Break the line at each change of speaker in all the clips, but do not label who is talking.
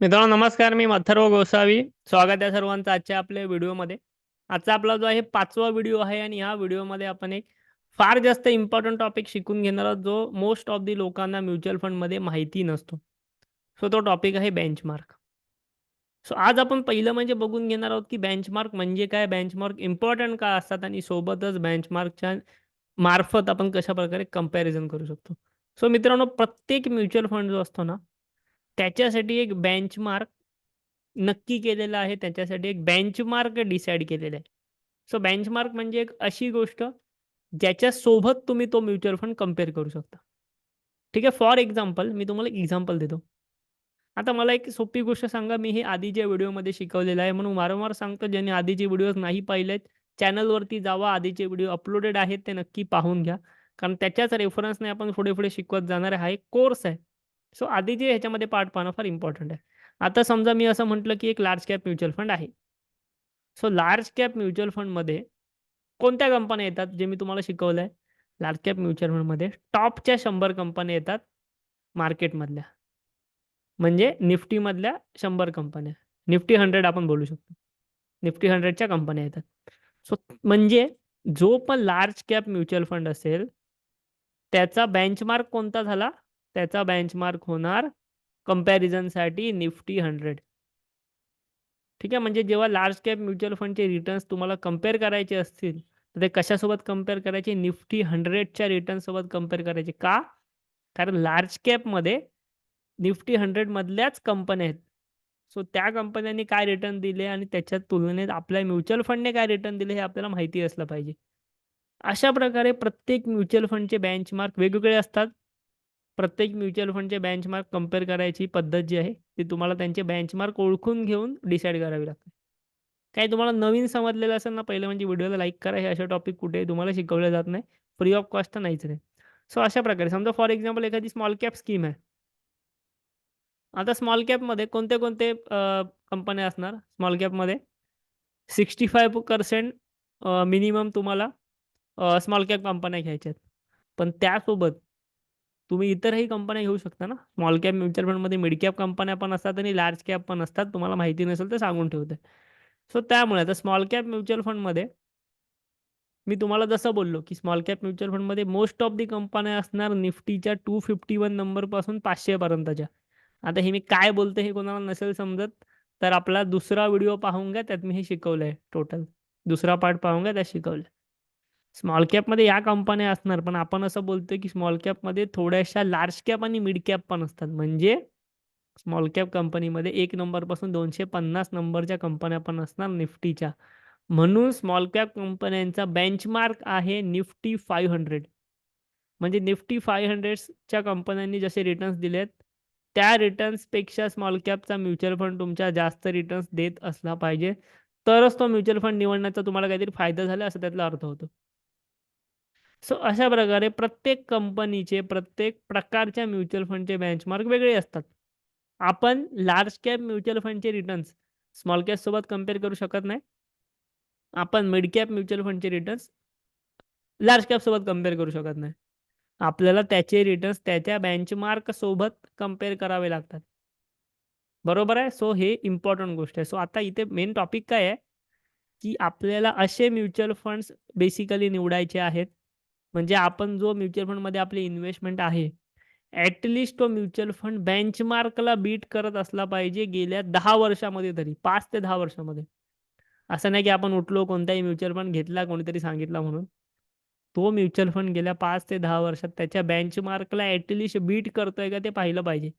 मित्रांनो नमस्कार मी मथर्व गोसावी. स्वागत आहे सर्वांचं आजच्या आपल्या व्हिडिओमध्ये. आजचा आपला जो आहे पाचवा व्हिडिओ आहे आणि ह्या व्हिडिओमध्ये आपण एक फार जास्त इम्पॉर्टंट टॉपिक शिकून घेणार आहोत जो मोस्ट ऑफ दी लोकांना म्युच्युअल फंडमध्ये माहिती नसतो. सो तो टॉपिक आहे बेंचमार्क सो आज आपण पहिलं म्हणजे बघून घेणार आहोत की बेंचमार्क म्हणजे काय? बेंचमार्क इम्पॉर्टंट का असतात? आणि सोबतच बेंचमार्कच्या मार्फत आपण कशा प्रकारे कंपॅरिझन करू शकतो? सो मित्रांनो प्रत्येक म्युच्युअल फंड जो असतो ना त्याच्यासाठी एक बेंचमार्क नक्की केलेला आहे. त्याच्यासाठी एक बेंचमार्क डिसाईड केलेला आहे. सो बेंचमार्क म्हणजे एक अशी गोष्ट ज्याच्यासोबत तुम्ही तो म्युच्युअल फंड कंपेअर करू शकता. ठीक आहे? फॉर एक्झाम्पल मी तुम्हाला एक्झाम्पल देतो. आता मला एक सोपी गोष्ट सांगा. मी हे आधीच्या व्हिडिओमध्ये शिकवलेलं आहे. म्हणून वारंवार सांगतो ज्यांनी आधीचे व्हिडिओज नाही पाहिलेत चॅनलवरती जावा. आधीचे व्हिडिओ अपलोडेड आहेत ते नक्की पाहून घ्या. कारण त्याच्याच रेफरन्सने आपण पुढे पुढे शिकवत जाणार आहे. हा एक कोर्स आहे. सो आधीचे ह्याच्यामध्ये पार्ट पाहणं फार इम्पॉर्टंट आहे. आता समजा मी असं म्हटलं की एक लार्ज कॅप म्युच्युअल फंड आहे. सो लार्ज कॅप म्युच्युअल फंडमध्ये कोणत्या कंपन्या येतात जे मी तुम्हाला शिकवलं आहे? लार्ज कॅप म्युच्युअल फंडमध्ये टॉपच्या शंभर कंपन्या येतात मार्केटमधल्या म्हणजे निफ्टीमधल्या शंभर कंपन्या निफ्टी हंड्रेड आपण बोलू शकतो. निफ्टी हंड्रेडच्या कंपन्या येतात. सो म्हणजे जो पण लार्ज कॅप म्युच्युअल फंड असेल त्याचा बेंचमार्क कोणता झाला? त्याचा बेंचमार्क होणार कम्पॅरिझनसाठी निफ्टी हंड्रेड ठीक आहे? म्हणजे जेव्हा लार्ज कॅप म्युच्युअल फंडचे रिटर्न्स तुम्हाला कंपेअर करायचे असतील तर ते कशासोबत कंपेअर करायचे? निफ्टी हंड्रेडच्या रिटर्नसोबत कंपेअर करायचे. का? कारण लार्ज कॅपमध्ये निफ्टी हंड्रेडमधल्याच कंपन्या आहेत. सो त्या कंपन्यांनी काय रिटर्न दिले आणि त्याच्या तुलनेत आपल्या म्युच्युअल फंडने काय रिटर्न दिले हे आपल्याला माहिती असलं पाहिजे. अशा प्रकारे प्रत्येक म्युच्युअल फंडचे बेंचमार्क वेगवेगळे असतात. प्रत्येक म्युच्युअल फंडचे बेंचमार्क कंपेअर करायची पद्धत जी आहे ती तुम्हाला त्यांचे बेंचमार्क ओळखून घेऊन डिसाईड करावी लागते. काही तुम्हाला नवीन समजलेलं असेल ना पहिलं म्हणजे व्हिडिओला लाईक करा हे असे टॉपिक कुठे तुम्हाला शिकवले जात नाही. फ्री ऑफ कॉस्ट तर नाहीच नाही सो अशा प्रकारे समजा फॉर एक्झाम्पल एखादी स्मॉल कॅप स्कीम आहे. आता स्मॉल कॅपमध्ये कोणते कोणते कंपन्या असणार? स्मॉल कॅपमध्ये सिक्स्टी फाय पर्सेंट मिनिमम तुम्हाला स्मॉल कॅप कंपन्या घ्यायच्या आहेत. पण त्यासोबत तुम्ही इतरही कंपन्या घेऊ शकता ना. स्मॉल कॅप म्युच्युअल फंडमध्ये मिड कॅप कंपन्या पण असतात आणि लार्ज कॅप पण असतात. तुम्हाला माहिती नसेल तर सांगून ठेवते. सो त्यामुळे आता स्मॉल कॅप म्युच्युअल फंडमध्ये मी तुम्हाला जसं बोललो की स्मॉल कॅप म्युच्युअल फंडमध्ये मोस्ट ऑफ दी कंपन्या असणार निफ्टीच्या टू फिफ्टी वन नंबरपासून पाचशेपर्यंतच्या आता हे मी काय बोलते हे कोणाला नसेल समजत तर आपला दुसरा व्हिडिओ पाहून घ्या त्यात मी हे शिकवलं आहे टोटल दुसरा पार्ट पाहून घ्या त्यात शिकवलं स्मॉल कॅपमध्ये या कंपन्या असणार पण आपण असं बोलतोय की स्मॉल कॅपमध्ये थोड्याशा लार्ज कॅप आणि मिड कॅप पण असतात. म्हणजे स्मॉल कॅप कंपनीमध्ये एक नंबरपासून दोनशे पन्नास नंबरच्या कंपन्या पण असणार निफ्टीच्या. म्हणून स्मॉल कॅप कंपन्यांचा बेंचमार्क आहे निफ्टी फाईव्ह हंड्रेड. म्हणजे निफ्टी फाईव्ह हंड्रेडच्या कंपन्यांनी जसे रिटर्न्स दिलेत त्या रिटर्न्सपेक्षा स्मॉल कॅपचा म्युच्युअल फंड तुमच्या जास्त रिटर्न्स देत असला पाहिजे. तरच तो म्युच्युअल फंड निवडण्याचा तुम्हाला काहीतरी फायदा झाला असं त्यातला अर्थ होतो. सो अशा प्रकारे प्रत्येक कंपनीचे प्रत्येक प्रकारच्या म्युच्युअल फंडचे बेंचमार्क वेगळे असतात. आपण लार्ज कॅप म्युच्युअल फंडचे रिटर्न्स स्मॉल कॅप सोबत कंपेअर करू शकत नाही. आपण मिड कॅप म्युच्युअल फंडचे रिटर्न्स लार्ज कॅप सोबत कंपेअर करू शकत नाही. आपल्याला त्याचे रिटर्न्स त्याच्या बेंचमार्क सोबत कंपेअर करावे लागतात. बरोबर आहे? सो हे इम्पॉर्टंट गोष्ट आहे. सो आता इथे मेन टॉपिक काय आहे? की आपल्याला असे म्युच्युअल फंड्स बेसिकली निवडायचे आहेत म्हणजे आपण जो म्युच्युअल फंडमध्ये आपली इन्व्हेस्टमेंट आहे ॲटलिस्ट तो म्युच्युअल फंड बेंचमार्कला बीट करत असला पाहिजे गेल्या दहा वर्षामध्ये तरी पाच ते दहा वर्षामध्ये. असं नाही की आपण उठलो कोणताही म्युच्युअल फंड घेतला कोणीतरी सांगितला म्हणून. तो म्युच्युअल फंड गेल्या पाच ते दहा वर्षात त्याच्या बेंचमार्कला ॲटलिस्ट बीट करतोय का ते पाहिलं पाहिजे.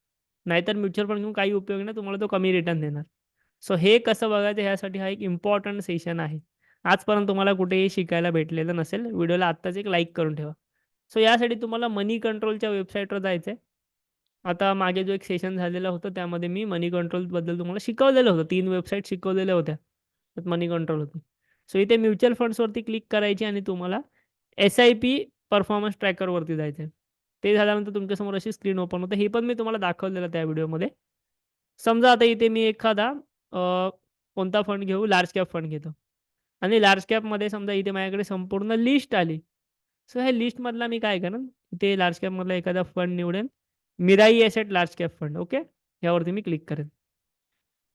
नाहीतर म्युच्युअल फंड घेऊन काही उपयोग नाही तुम्हाला तो कमी रिटर्न देणार. सो हे कसं बघायचं ह्यासाठी हा एक इम्पॉर्टंट सेशन आहे. आजपर्यंत तुम्हाला कुठेही शिकायला भेटलेलं नसेल व्हिडिओला आत्ताच एक लाईक करून ठेवा. सो यासाठी तुम्हाला मनी कंट्रोलच्या वेबसाईटवर जायचं आहे आता मागे जो एक सेशन झालेला होतं त्यामध्ये मी मनी कंट्रोलबद्दल तुम्हाला शिकवलेलं होतं. तीन वेबसाईट शिकवलेल्या होत्या. त्यात मनी कंट्रोल होती. सो इथे म्युच्युअल फंड्सवरती क्लिक करायची आणि तुम्हाला एस आय पी परफॉर्मन्स ट्रॅकरवरती जायचं आहे ते झाल्यानंतर तुमच्यासमोर अशी स्क्रीन ओपन होते. हे पण मी तुम्हाला दाखवलेलं त्या व्हिडिओमध्ये. समजा आता इथे मी एखादा कोणता फंड घेऊ? लार्ज कॅप फंड घेतो. आणि लार्ज कॅपमध्ये समजा इथे माझ्याकडे संपूर्ण लिस्ट आली. सो ह्या लिस्टमधला मी काय करेन? इथे लार्ज कॅपमधला एखादा fund निवडेन. Mirae asset large cap fund okay यावरती मी क्लिक करेन.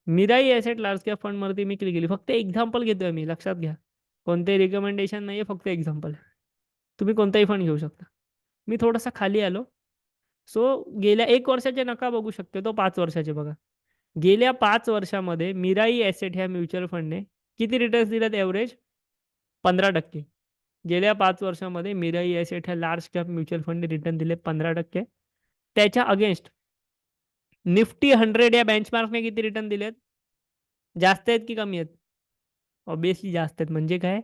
मिराई एसेट लार्ज कॅप फंडवरती मी क्लिक केली. फक्त एक्झाम्पल घेतोय मी लक्षात घ्या. कोणतेही रिकमेंडेशन नाही आहे फक्त एक्झाम्पल तुम्ही कोणताही फंड घेऊ शकता. मी थोडासा खाली आलो. सो गेल्या एक वर्षाचे नका बघू शकतो तो पाच वर्षाचे बघा. गेल्या पाच वर्षामध्ये मिराई ॲसेट ह्या म्युच्युअल फंडने किती रिटर्न्स दिलेत एव्हरेज पंधरा टक्के. गेल्या पाच वर्षामध्ये मिराई एसेट ह्या लार्ज कॅप म्युच्युअल फंडने रिटर्न दिले पंधरा टक्के. त्याच्या अगेन्स्ट निफ्टी हंड्रेड या बेंचमार्कने किती रिटर्न दिलेत? जास्त आहेत की कमी आहेत? ऑब्विसली जास्त आहेत. म्हणजे काय?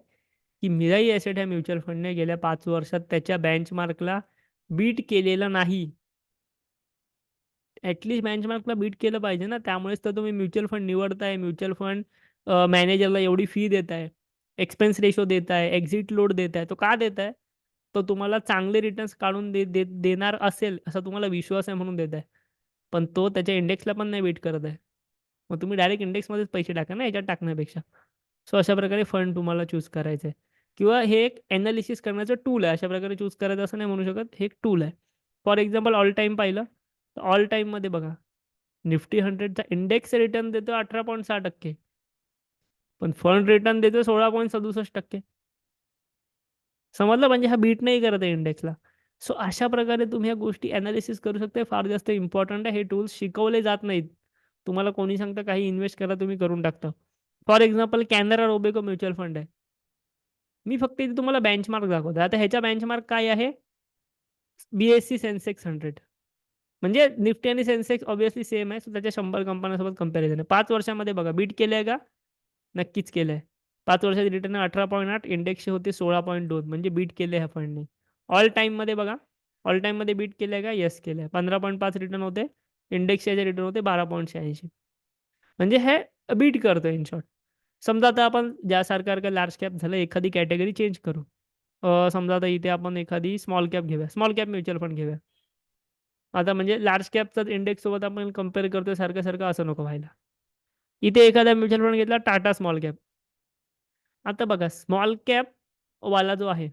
की मिराई एसेट ह्या म्युच्युअल फंडने गेल्या पाच वर्षात त्याच्या बेंचमार्कला बीट केलेलं नाही. ॲटलिस्ट बेंचमार्कला बीट केलं पाहिजे ना. त्यामुळेच तर तुम्ही म्युच्युअल फंड निवडताय. म्युच्युअल फंड मॅनेजरला एवढी फी देत आहे एक्सपेन्स रेशो देत आहे एक्झिट लोड देत आहे तो का देत आहे तो तुम्हाला चांगले रिटर्न्स काढून दे दे देणार असेल असा तुम्हाला विश्वास आहे म्हणून देत आहे पण तो त्याच्या इंडेक्सला पण नाही वेट करत आहे. मग तुम्ही डायरेक्ट इंडेक्समध्येच पैसे टाका ना याच्यात टाकण्यापेक्षा. सो अशा प्रकारे फंड तुम्हाला चूज करायचं आहे किंवा हे एक ॲनालिसिस करण्याचं टूल आहे. अशा प्रकारे चूज करायचं असं नाही म्हणू शकत. हे एक टूल आहे. फॉर एक्झाम्पल ऑल टाईम पाहिलं. तर ऑल टाईममध्ये बघा. निफ्टी हंड्रेडचा इंडेक्स रिटर्न देतो अठरा पॉईंट सहा टक्के. पण फंड रिटर्न देतो सोळा पॉईंट सदुसष्ट टक्के. समजलं? म्हणजे हा बीट नाही करत आहे इंडेक्सला सो अशा प्रकारे तुम्ही ह्या गोष्टी अनालिसिस करू शकता फार जास्त इम्पॉर्टंट आहे. हे टूल्स शिकवले जात नाहीत. तुम्हाला कोणी सांगता काही इन्व्हेस्ट करा तुम्ही करून टाकता. For example Canara Robeco mutual fund आहे. मी फक्त इथे तुम्हाला बेंचमार्क दाखवतो आता ह्याच्या बेंचमार्क काय आहे? B S C Sensex hundred म्हणजे निफ्टी आणि सेन्सेक्स ऑब्विसली सेम आहे. सो त्याच्या शंभर कंपन्यांसोबत कंपॅरिझन आहे. पाच वर्षामध्ये बघा. बीट केलं आहे का? नक्कीच केलं आहे पाच वर्षाचे रिटर्न अठरा पॉईंट आठ इंडेक्सचे होते सोळा पॉईंट दोन, म्हणजे बीट केले ह्या फंडने ऑल टाईममध्ये बघा ऑल टाईममध्ये बीट केलं आहे का? येस केलं आहे पंधरा पॉईंट पाच रिटर्न होते इंडेक्सचे रिटर्न होते बारा पॉईंट शहाऐंशी. म्हणजे हे बीट करतो इन शॉर्ट समजा आता आपण ज्यासारखं का लार्ज कॅप झालं, एखादी कॅटेगरी चेंज करू. समजा आता इथे आपण एखादी स्मॉल कॅप घेऊया. स्मॉल कॅप म्युच्युअल फंड घेऊया. आता म्हणजे लार्ज कॅपचा इंडेक्ससोबत आपण कम्पेअर करतोय, सारखं सारखं असं नको व्हायला. इथे एखादा म्युच्युअल फंड घेतला टाटा स्मॉल कॅप. आता बघा स्मॉल कॅप वाला जो आहे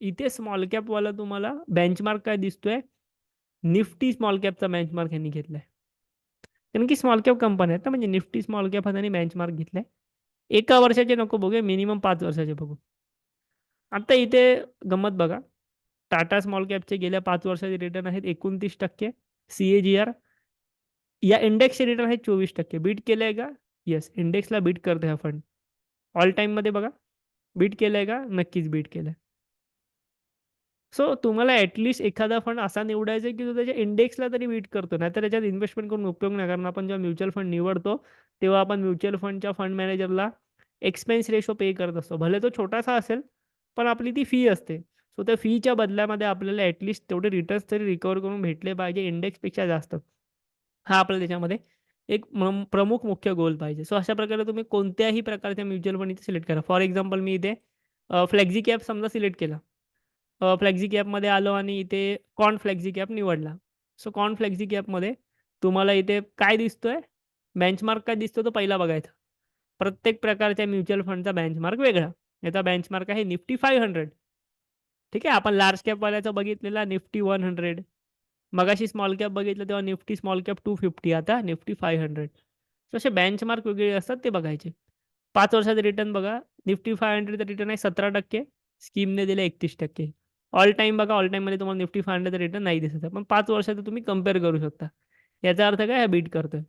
इथे स्मॉल कॅपवाला तुम्हाला बेंचमार्क काय दिसतोय? निफ्टी स्मॉल कॅपचा बेंचमार्क यांनी घेतलाय. कारण की स्मॉल कॅप कंपनी आहेत ना म्हणजे निफ्टी स्मॉल कॅप हा त्यांनी बेंचमार्क घेतलाय. एका वर्षाचे नको बघूया मिनिमम पाच वर्षाचे बघू. आता इथे गंमत बघा टाटा स्मॉल कॅपचे गेल्या पाच वर्षाचे रिटर्न आहेत एकोणतीस टक्के सी ए जी आर. या इंडेक्सचे रिटर्न आहेत चोवीस टक्के. बीट केलंय का? येस इंडेक्सला बीट करते हा फंड ऑल टाईममध्ये बघा बीट केलं आहे का? नक्कीच बीट केलं आहे सो तुम्हाला ॲटलिस्ट एखादा फंड असा निवडायचा की तो त्याच्या इंडेक्सला तरी बीट करतो. नाही तर त्याच्यात इन्व्हेस्टमेंट करून उपयोग नाही कारण आपण जेव्हा म्युच्युअल फंड निवडतो तेव्हा आपण म्युच्युअल फंडच्या फंड मॅनेजरला एक्सपेन्स रेशो पे करत असतो. भले तो छोटासा असेल पण आपली ती फी असते. सो त्या फीच्या बदल्यामध्ये आपल्याला ॲटलिस्ट तेवढे रिटर्न्स तरी रिकवर करून भेटले पाहिजे इंडेक्सपेक्षा जास्त. हा आपल्या त्याच्यामध्ये एक प्रमुख मुख्य गोल पाहिजे. सो अशा प्रकारे तुम्ही कोणत्याही प्रकारच्या म्युच्युअल फंड इथे सिलेक्ट करा. फॉर एक्झाम्पल मी इथे फ्लेक्झी कॅप समजा सिलेक्ट केला. फ्लेक्झी कॅपमध्ये आलो आणि इथे कॉर्न फ्लेक्झी कॅप निवडला. सो कॉर्न फ्लेक्झी कॅपमध्ये तुम्हाला इथे काय दिसतोय? बेंचमार्क काय दिसतो तो पहिला बघायचा प्रत्येक प्रकारच्या म्युच्युअल फंडचा बेंचमार्क वेगळा. याचा बेंचमार्क आहे निफ्टी फाईव्ह हंड्रेड ठीक आहे? आपण लार्ज कॅपवाल्याचा बघितलेला निफ्टी वन हंड्रेड मगाशी स्मॉल कॅप बघितलं तेव्हा Nifty small cap two fifty आता निफ्टी फाय हंड्रेड सो असे बेंचमार्क वेगळे असतात ते बघायचे. पाच वर्षाचे रिटर्न बघा. निफ्टी फाय हंड्रेडचं रिटर्न आहे सतरा टक्के. स्कीमने दिले एकतीस टक्के. ऑल टाईम बघा ऑल टाईममध्ये तुम्हाला निफ्टी फाय हंड्रेडचं रिटर्न नाही दिसत. पण पाच वर्षाचं तुम्ही कंपेअर करू शकता. याचा अर्थ काय? हा बीट करतोय.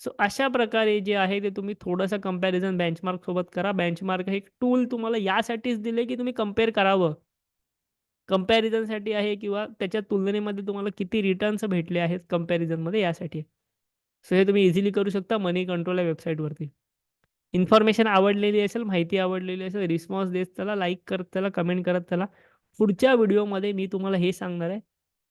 सो अशा प्रकारे जे आहे ते तुम्ही थोडंसं कंपॅरिझन बेंचमार्कसोबत करा. बेंचमार्क हे एक टूल तुम्हाला यासाठीच दिले की तुम्ही कंपेअर करावं. कम्पॅरिझनसाठी आहे किंवा त्याच्या तुलनेमध्ये तुम्हाला किती रिटर्न्स भेटले आहेत कम्पॅरिझनमध्ये यासाठी? सो हे तुम्ही इझिली करू शकता मनी कंट्रोल या वेबसाईटवरती इन्फॉर्मेशन आवडलेली असेल माहिती आवडलेली असेल रिस्पॉन्स देत त्याला लाईक करत त्याला कमेंट करत त्याला पुढच्या व्हिडिओमध्ये मी तुम्हाला हे सांगणार आहे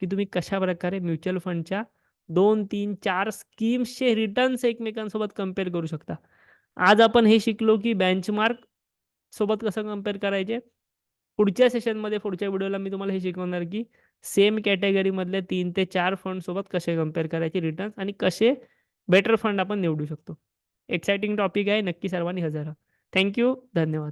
की तुम्ही कशाप्रकारे म्युच्युअल फंडच्या दोन तीन चार स्कीम्सचे रिटर्न्स एकमेकांसोबत कंपेअर करू शकता. आज आपण हे शिकलो की बेंचमार्क सोबत कसं कंपेअर करायचे? पुढच्या सेशनमध्ये पुढच्या व्हिडिओला मी तुम्हाला हे शिकवणार की सेम कॅटेगरीमधले तीन ते चार फंड सोबत कसे कंपेअर करायचे रिटर्न्स आणि कसे बेटर फंड आपण निवडू शकतो. एक्साइटिंग टॉपिक आहे नक्की सर्वांनी हजर राहा. थँक्यू धन्यवाद.